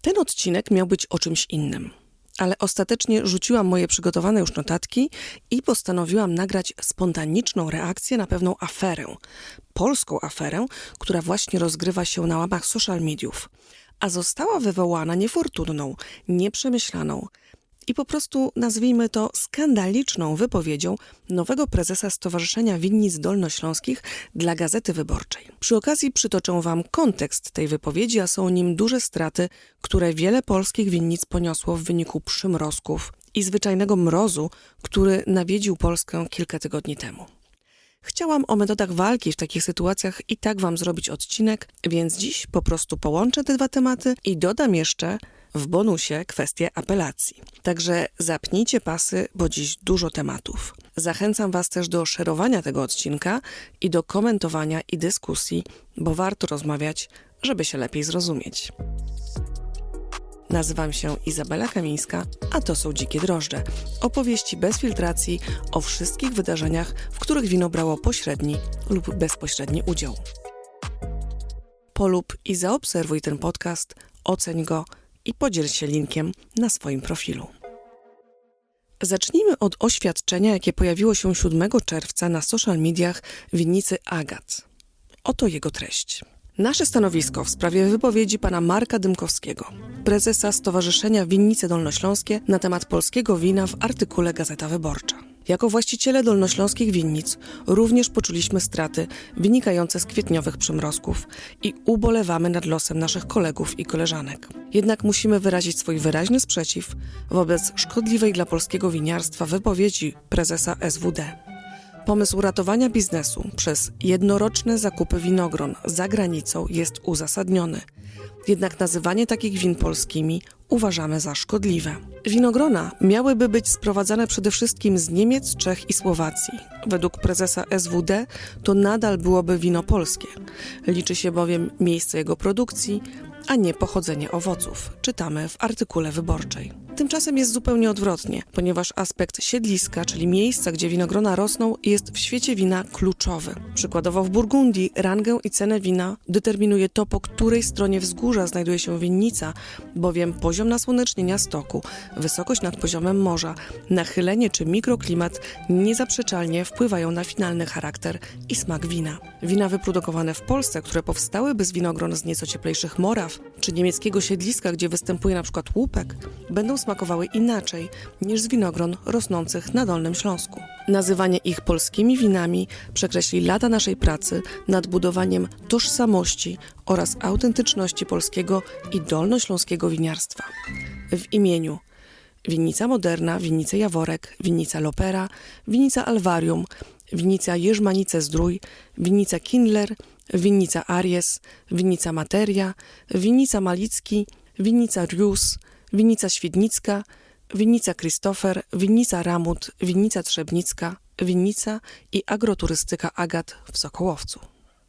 Ten odcinek miał być o czymś innym, ale ostatecznie rzuciłam moje przygotowane już notatki i postanowiłam nagrać spontaniczną reakcję na pewną aferę. Polską aferę, która właśnie rozgrywa się na łamach social mediów, a została wywołana niefortunną, nieprzemyślaną i po prostu nazwijmy to skandaliczną wypowiedzią nowego prezesa Stowarzyszenia Winnic Dolnośląskich dla Gazety Wyborczej. Przy okazji przytoczę Wam kontekst tej wypowiedzi, a są nim duże straty, które wiele polskich winnic poniosło w wyniku przymrozków i zwyczajnego mrozu, który nawiedził Polskę kilka tygodni temu. Chciałam o metodach walki w takich sytuacjach i tak Wam zrobić odcinek, więc dziś po prostu połączę te dwa tematy i dodam jeszcze w bonusie kwestię apelacji. Także zapnijcie pasy, bo dziś dużo tematów. Zachęcam Was też do szerowania tego odcinka i do komentowania i dyskusji, bo warto rozmawiać, żeby się lepiej zrozumieć. Nazywam się Izabela Kamińska, a to są Dzikie Drożdże. Opowieści bez filtracji o wszystkich wydarzeniach, w których wino brało pośredni lub bezpośredni udział. Polub i zaobserwuj ten podcast, oceń go i podziel się linkiem na swoim profilu. Zacznijmy od oświadczenia, jakie pojawiło się 7 czerwca na social mediach winnicy Agat. Oto jego treść. Nasze stanowisko w sprawie wypowiedzi pana Marka Dymkowskiego, prezesa Stowarzyszenia Winnice Dolnośląskie na temat polskiego wina w artykule Gazeta Wyborcza. Jako właściciele dolnośląskich winnic również poczuliśmy straty wynikające z kwietniowych przymrozków i ubolewamy nad losem naszych kolegów i koleżanek. Jednak musimy wyrazić swój wyraźny sprzeciw wobec szkodliwej dla polskiego winiarstwa wypowiedzi prezesa SWD. Pomysł ratowania biznesu przez jednoroczne zakupy winogron za granicą jest uzasadniony. Jednak nazywanie takich win polskimi uważamy za szkodliwe. Winogrona miałyby być sprowadzane przede wszystkim z Niemiec, Czech i Słowacji. Według prezesa SWD to nadal byłoby wino polskie. Liczy się bowiem miejsce jego produkcji, a nie pochodzenie owoców, czytamy w artykule wyborczej. Tymczasem jest zupełnie odwrotnie, ponieważ aspekt siedliska, czyli miejsca, gdzie winogrona rosną, jest w świecie wina kluczowy. Przykładowo w Burgundii rangę i cenę wina determinuje to, po której stronie wzgórza znajduje się winnica, bowiem poziom nasłonecznienia stoku, wysokość nad poziomem morza, nachylenie czy mikroklimat niezaprzeczalnie wpływają na finalny charakter i smak wina. Wina wyprodukowane w Polsce, które powstałyby z winogron z nieco cieplejszych moraw, czy niemieckiego siedliska, gdzie występuje przykład łupek, będą smakowały inaczej niż z winogron rosnących na Dolnym Śląsku. Nazywanie ich polskimi winami przekreśli lata naszej pracy nad budowaniem tożsamości oraz autentyczności polskiego i dolnośląskiego winiarstwa. W imieniu Winnica Moderna, Winnica Jaworek, Winnica Lopera, Winnica Alvarium, Winnica Jerzmanice Zdrój, Winnica Kindler, Winnica Aries, Winnica Materia, Winnica Malicki, Winnica Rius, Winnica Świdnicka, Winnica Christopher, Winnica Ramut, Winnica Trzebnicka, Winnica i agroturystyka Agat w Sokołowcu.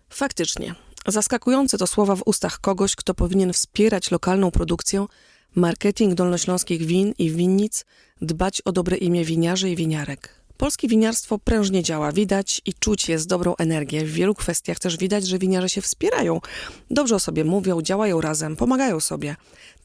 Faktycznie, zaskakujące to słowa w ustach kogoś, kto powinien wspierać lokalną produkcję, marketing dolnośląskich win i winnic, dbać o dobre imię winiarzy i winiarek. Polskie winiarstwo prężnie działa, widać i czuć jest dobrą energię. W wielu kwestiach też widać, że winiarze się wspierają. Dobrze o sobie mówią, działają razem, pomagają sobie.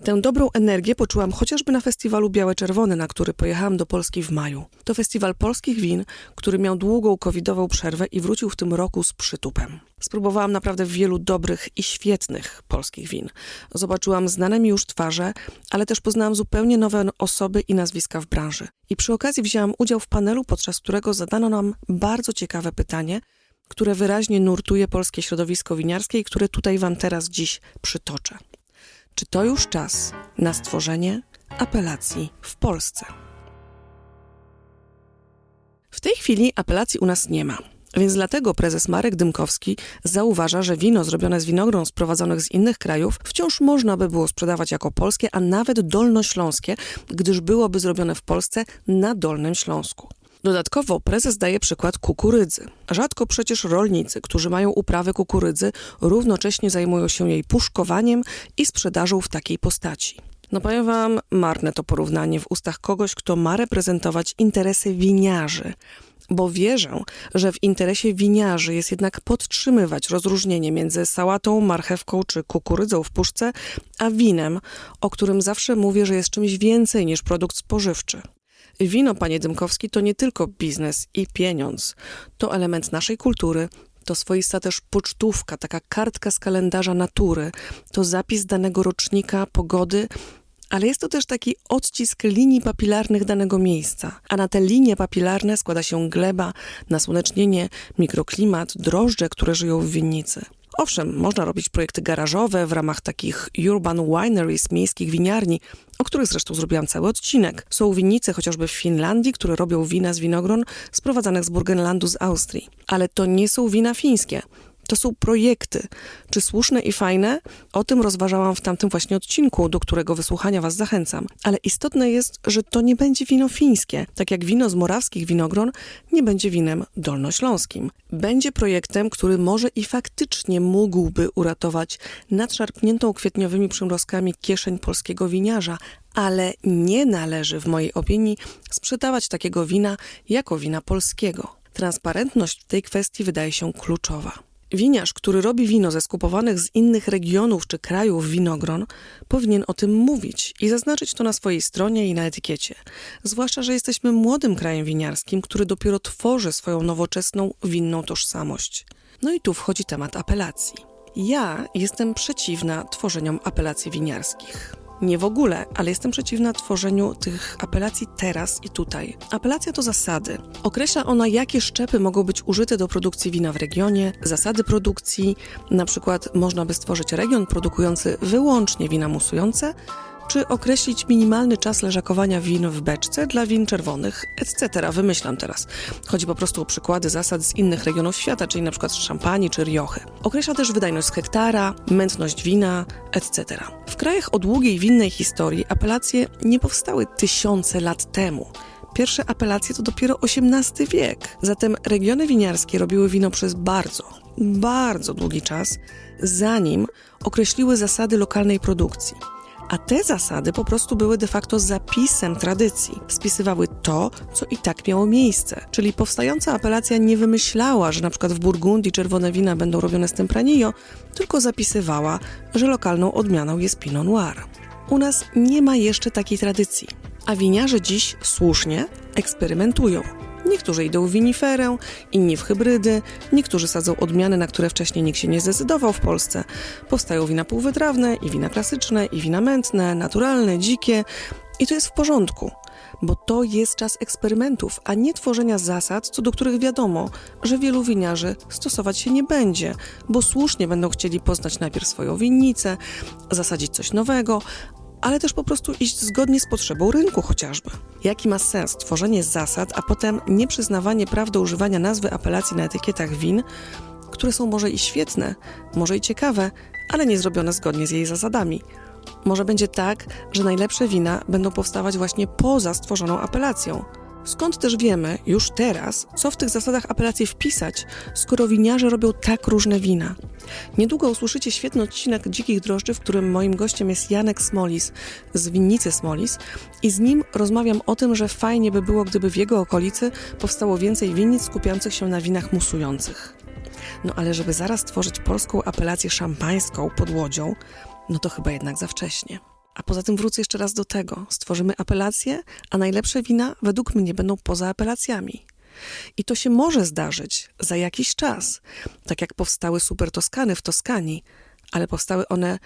Tę dobrą energię poczułam chociażby na festiwalu Białe-Czerwone, na który pojechałam do Polski w maju. To festiwal polskich win, który miał długą covidową przerwę i wrócił w tym roku z przytupem. Spróbowałam naprawdę wielu dobrych i świetnych polskich win. Zobaczyłam znane mi już twarze, ale też poznałam zupełnie nowe osoby i nazwiska w branży. I przy okazji wzięłam udział w panelu, podczas którego zadano nam bardzo ciekawe pytanie, które wyraźnie nurtuje polskie środowisko winiarskie i które tutaj Wam teraz dziś przytoczę. Czy to już czas na stworzenie apelacji w Polsce? W tej chwili apelacji u nas nie ma. Więc dlatego prezes Marek Dymkowski zauważa, że wino zrobione z winogron sprowadzonych z innych krajów wciąż można by było sprzedawać jako polskie, a nawet dolnośląskie, gdyż byłoby zrobione w Polsce na Dolnym Śląsku. Dodatkowo prezes daje przykład kukurydzy. Rzadko przecież rolnicy, którzy mają uprawy kukurydzy, równocześnie zajmują się jej puszkowaniem i sprzedażą w takiej postaci. No powiem wam, marne to porównanie w ustach kogoś, kto ma reprezentować interesy winiarzy, bo wierzę, że w interesie winiarzy jest jednak podtrzymywać rozróżnienie między sałatą, marchewką czy kukurydzą w puszce, a winem, o którym zawsze mówię, że jest czymś więcej niż produkt spożywczy. Wino, panie Dymkowski, to nie tylko biznes i pieniądz. To element naszej kultury, to swoista też pocztówka, taka kartka z kalendarza natury, to zapis danego rocznika, pogody, ale jest to też taki odcisk linii papilarnych danego miejsca. A na te linie papilarne składa się gleba, nasłonecznienie, mikroklimat, drożdże, które żyją w winnicy. Owszem, można robić projekty garażowe w ramach takich urban wineries, miejskich winiarni, o których zresztą zrobiłam cały odcinek. Są winnice chociażby w Finlandii, które robią wina z winogron sprowadzanych z Burgenlandu z Austrii. Ale to nie są wina fińskie. To są projekty. Czy słuszne i fajne? O tym rozważałam w tamtym właśnie odcinku, do którego wysłuchania Was zachęcam. Ale istotne jest, że to nie będzie wino fińskie, tak jak wino z morawskich winogron nie będzie winem dolnośląskim. Będzie projektem, który może i faktycznie mógłby uratować nadszarpniętą kwietniowymi przymrozkami kieszeń polskiego winiarza, ale nie należy, w mojej opinii, sprzedawać takiego wina jako wina polskiego. Transparentność w tej kwestii wydaje się kluczowa. Winiarz, który robi wino ze skupowanych z innych regionów czy krajów winogron, powinien o tym mówić i zaznaczyć to na swojej stronie i na etykiecie. Zwłaszcza, że jesteśmy młodym krajem winiarskim, który dopiero tworzy swoją nowoczesną winną tożsamość. No i tu wchodzi temat apelacji. Ja jestem przeciwna tworzeniom apelacji winiarskich. Nie w ogóle, ale jestem przeciwna tworzeniu tych apelacji teraz i tutaj. Apelacja to zasady. Określa ona, jakie szczepy mogą być użyte do produkcji wina w regionie, zasady produkcji, na przykład można by stworzyć region produkujący wyłącznie wina musujące, czy określić minimalny czas leżakowania win w beczce dla win czerwonych, etc. Wymyślam teraz. Chodzi po prostu o przykłady zasad z innych regionów świata, czyli z szampanii czy riochy. Określa też wydajność hektara, mętność wina, etc. W krajach o długiej winnej historii apelacje nie powstały tysiące lat temu. Pierwsze apelacje to dopiero XVIII wiek. Zatem regiony winiarskie robiły wino przez bardzo, bardzo długi czas, zanim określiły zasady lokalnej produkcji. A te zasady po prostu były de facto zapisem tradycji. Spisywały to, co i tak miało miejsce. Czyli powstająca apelacja nie wymyślała, że na przykład w Burgundii czerwone wina będą robione z Tempranillo, tylko zapisywała, że lokalną odmianą jest Pinot Noir. U nas nie ma jeszcze takiej tradycji. A winiarze dziś słusznie eksperymentują. Niektórzy idą w winiferę, inni w hybrydy, niektórzy sadzą odmiany, na które wcześniej nikt się nie zdecydował w Polsce. Powstają wina półwytrawne, i wina klasyczne, i wina mętne, naturalne, dzikie. I to jest w porządku, bo to jest czas eksperymentów, a nie tworzenia zasad, co do których wiadomo, że wielu winiarzy stosować się nie będzie, bo słusznie będą chcieli poznać najpierw swoją winnicę, zasadzić coś nowego, ale też po prostu iść zgodnie z potrzebą rynku chociażby. Jaki ma sens tworzenie zasad, a potem nieprzyznawanie praw do używania nazwy apelacji na etykietach win, które są może i świetne, może i ciekawe, ale nie zrobione zgodnie z jej zasadami. Może będzie tak, że najlepsze wina będą powstawać właśnie poza stworzoną apelacją. Skąd też wiemy już teraz, co w tych zasadach apelacji wpisać, skoro winiarze robią tak różne wina? Niedługo usłyszycie świetny odcinek Dzikich Drożdży, w którym moim gościem jest Janek Smolis z winnicy Smolis i z nim rozmawiam o tym, że fajnie by było, gdyby w jego okolicy powstało więcej winnic skupiających się na winach musujących. No ale żeby zaraz tworzyć polską apelację szampańską pod łodzią, no to chyba jednak za wcześnie. A poza tym wrócę jeszcze raz do tego. Stworzymy apelację, a najlepsze wina według mnie będą poza apelacjami. I to się może zdarzyć za jakiś czas, tak jak powstały super Toskany w Toskanii, ale powstały one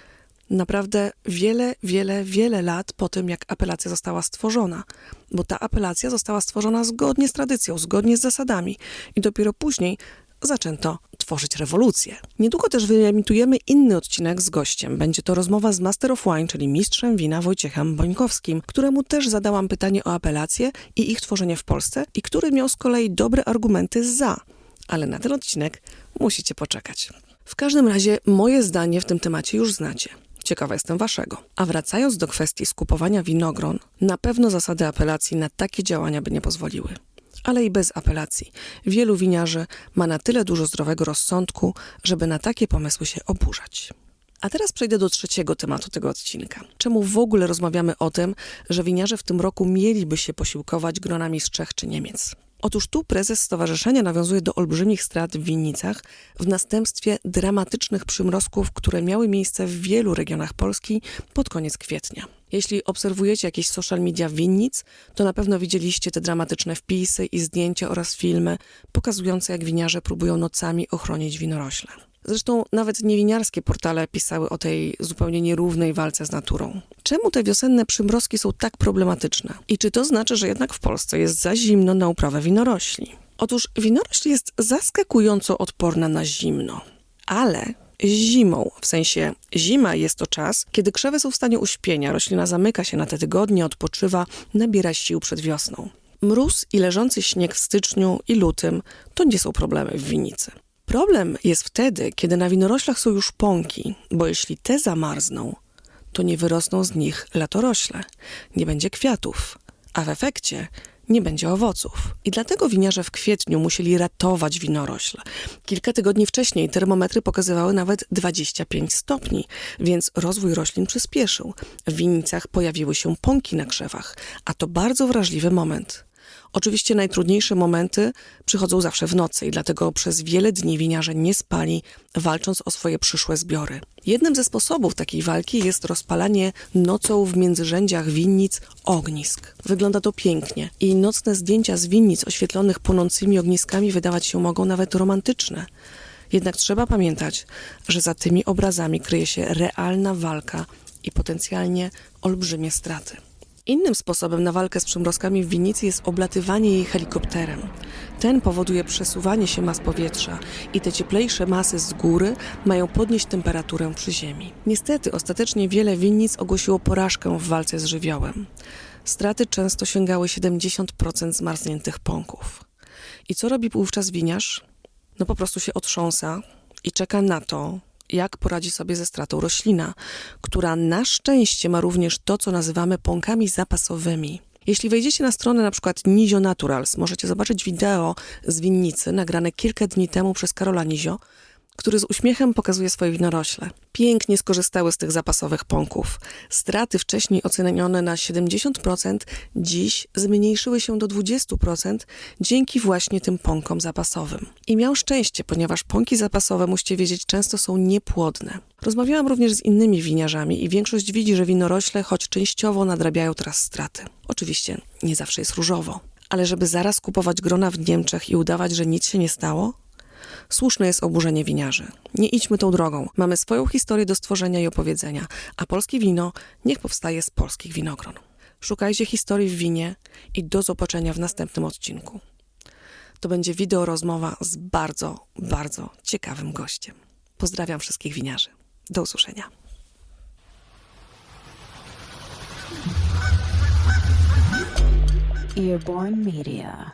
naprawdę wiele, wiele, wiele lat po tym, jak apelacja została stworzona, bo ta apelacja została stworzona zgodnie z tradycją, zgodnie z zasadami i dopiero później zaczęto tworzyć rewolucję. Niedługo też wyemitujemy inny odcinek z gościem. Będzie to rozmowa z Master of Wine, czyli mistrzem wina Wojciechem Bońkowskim, któremu też zadałam pytanie o apelacje i ich tworzenie w Polsce i który miał z kolei dobre argumenty za. Ale na ten odcinek musicie poczekać. W każdym razie moje zdanie w tym temacie już znacie. Ciekawa jestem waszego. A wracając do kwestii skupowania winogron, na pewno zasady apelacji na takie działania by nie pozwoliły ale i bez apelacji. Wielu winiarzy ma na tyle dużo zdrowego rozsądku, żeby na takie pomysły się oburzać. A teraz przejdę do trzeciego tematu tego odcinka. Czemu w ogóle rozmawiamy o tym, że winiarze w tym roku mieliby się posiłkować gronami z Czech czy Niemiec? Otóż tu prezes stowarzyszenia nawiązuje do olbrzymich strat w winnicach w następstwie dramatycznych przymrozków, które miały miejsce w wielu regionach Polski pod koniec kwietnia. Jeśli obserwujecie jakieś social media winnic, to na pewno widzieliście te dramatyczne wpisy i zdjęcia oraz filmy pokazujące, jak winiarze próbują nocami ochronić winorośle. Zresztą nawet niewiniarskie portale pisały o tej zupełnie nierównej walce z naturą. Czemu te wiosenne przymrozki są tak problematyczne? I czy to znaczy, że jednak w Polsce jest za zimno na uprawę winorośli? Otóż winorośl jest zaskakująco odporna na zimno, ale zimą, w sensie zima jest to czas, kiedy krzewy są w stanie uśpienia, roślina zamyka się na te tygodnie, odpoczywa, nabiera sił przed wiosną. Mróz i leżący śnieg w styczniu i lutym to nie są problemy w winnicy. Problem jest wtedy, kiedy na winoroślach są już pąki, bo jeśli te zamarzną, to nie wyrosną z nich latorośle, nie będzie kwiatów, a w efekcie nie będzie owoców. I dlatego winiarze w kwietniu musieli ratować winorośle. Kilka tygodni wcześniej termometry pokazywały nawet 25 stopni, więc rozwój roślin przyspieszył. W winnicach pojawiły się pąki na krzewach, a to bardzo wrażliwy moment. Oczywiście najtrudniejsze momenty przychodzą zawsze w nocy i dlatego przez wiele dni winiarze nie spali, walcząc o swoje przyszłe zbiory. Jednym ze sposobów takiej walki jest rozpalanie nocą w międzyrzędziach winnic ognisk. Wygląda to pięknie i nocne zdjęcia z winnic oświetlonych płonącymi ogniskami wydawać się mogą nawet romantyczne. Jednak trzeba pamiętać, że za tymi obrazami kryje się realna walka i potencjalnie olbrzymie straty. Innym sposobem na walkę z przymrozkami w winnicy jest oblatywanie jej helikopterem. Ten powoduje przesuwanie się mas powietrza i te cieplejsze masy z góry mają podnieść temperaturę przy ziemi. Niestety ostatecznie wiele winnic ogłosiło porażkę w walce z żywiołem. Straty często sięgały 70% zmarzniętych pąków. I co robi wówczas winiarz? No po prostu się otrząsa i czeka na to, jak poradzi sobie ze stratą roślina, która na szczęście ma również to, co nazywamy pąkami zapasowymi. Jeśli wejdziecie na stronę na przykład Nizio Naturals, możecie zobaczyć wideo z winnicy nagrane kilka dni temu przez Karola Nizio, który z uśmiechem pokazuje swoje winorośle. Pięknie skorzystały z tych zapasowych pąków. Straty wcześniej ocenione na 70% dziś zmniejszyły się do 20% dzięki właśnie tym pąkom zapasowym. I miał szczęście, ponieważ pąki zapasowe, musicie wiedzieć, często są niepłodne. Rozmawiałam również z innymi winiarzami i większość widzi, że winorośle choć częściowo nadrabiają teraz straty. Oczywiście nie zawsze jest różowo. Ale żeby zaraz kupować grona w Niemczech i udawać, że nic się nie stało, Słuszne jest oburzenie winiarzy. Nie idźmy tą drogą. Mamy swoją historię do stworzenia i opowiedzenia, a polskie wino niech powstaje z polskich winogron. Szukajcie historii w winie i do zobaczenia w następnym odcinku. To będzie wideo rozmowa z bardzo, bardzo ciekawym gościem. Pozdrawiam wszystkich winiarzy. Do usłyszenia. Earborn Media.